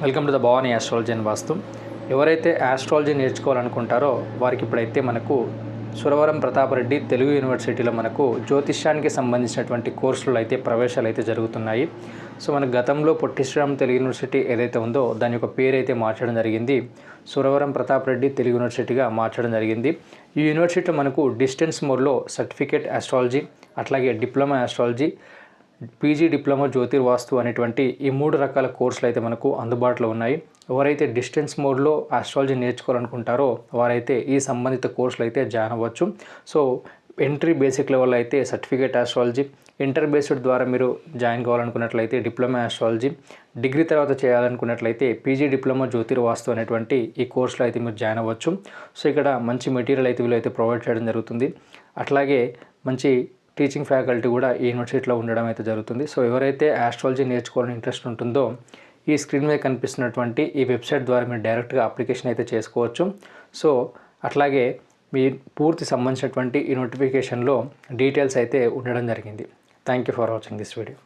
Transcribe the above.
Welcome to the Bhavani astrology అని వాస్తు. ఎవరైతే astrology నేర్చుకోవాలనుకుంటారో వారికి ఇప్పుడైతే మనకు సురవరం ప్రతాపరెడ్డి తెలుగు యూనివర్సిటీలో మనకు జ్యోతిష్యానికి సంబంధించినటువంటి కోర్సులు అయితే ప్రవేశాలు అయితే జరుగుతున్నాయి. సో మన గతంలో పొట్టి శ్రీరామ్ తెలుగు యూనివర్సిటీ ఏదైతే ఉందో దాని యొక్క పేరు అయితే మార్చడం జరిగింది. సురవరం ప్రతాపరెడ్డి తెలుగు యూనివర్సిటీగా మార్చడం జరిగింది. ఈ యూనివర్సిటీలో మనకు డిస్టెన్స్ మోడ్లో సర్టిఫికేట్ ఆస్ట్రాలజీ అట్లాగే డిప్లొమా ఆస్ట్రాలజీ పీజీ డిప్లొమా జ్యోతిర్వాస్తు అనేటువంటి ఈ మూడు రకాల కోర్సులు అయితే మనకు అందుబాటులో ఉన్నాయి. ఎవరైతే డిస్టెన్స్ మోడ్లో ఆస్ట్రాలజీ నేర్చుకోవాలనుకుంటారో వారైతే ఈ సంబంధిత కోర్సులు అయితే జాయిన్ అవ్వచ్చు. సో ఎంట్రీ బేసిక్ లెవెల్ అయితే సర్టిఫికేట్ ఆస్ట్రాలజీ ఇంటర్ బేస్డ్ ద్వారా మీరు జాయిన్ కావాలనుకున్నట్లయితే డిప్లొమా ఆస్ట్రాలజీ డిగ్రీ తర్వాత చేయాలనుకున్నట్లయితే పీజీ డిప్లొమా జ్యోతిర్వాస్తు అనేటువంటి ఈ కోర్సులో అయితే మీరు జాయిన్ అవ్వచ్చు. సో ఇక్కడ మంచి మెటీరియల్ అయితే వీళ్ళు అయితే ప్రొవైడ్ చేయడం జరుగుతుంది. అట్లాగే మంచి టీచింగ్ ఫ్యాకల్టీ కూడా ఈ యూనివర్సిటీలో ఉండడం అయితే జరుగుతుంది. సో ఎవరైతే ఆస్ట్రాలజీ నేర్చుకోవాలని ఇంట్రెస్ట్ ఉంటుందో ఈ స్క్రీన్ మీద కనిపిస్తున్నటువంటి ఈ వెబ్సైట్ ద్వారా మీరు డైరెక్ట్గా అప్లికేషన్ అయితే చేసుకోవచ్చు. సో అట్లాగే మీ పూర్తి సంబంధించినటువంటి ఈ నోటిఫికేషన్లో డీటెయిల్స్ అయితే ఉండడం జరిగింది. Thank you for watching this video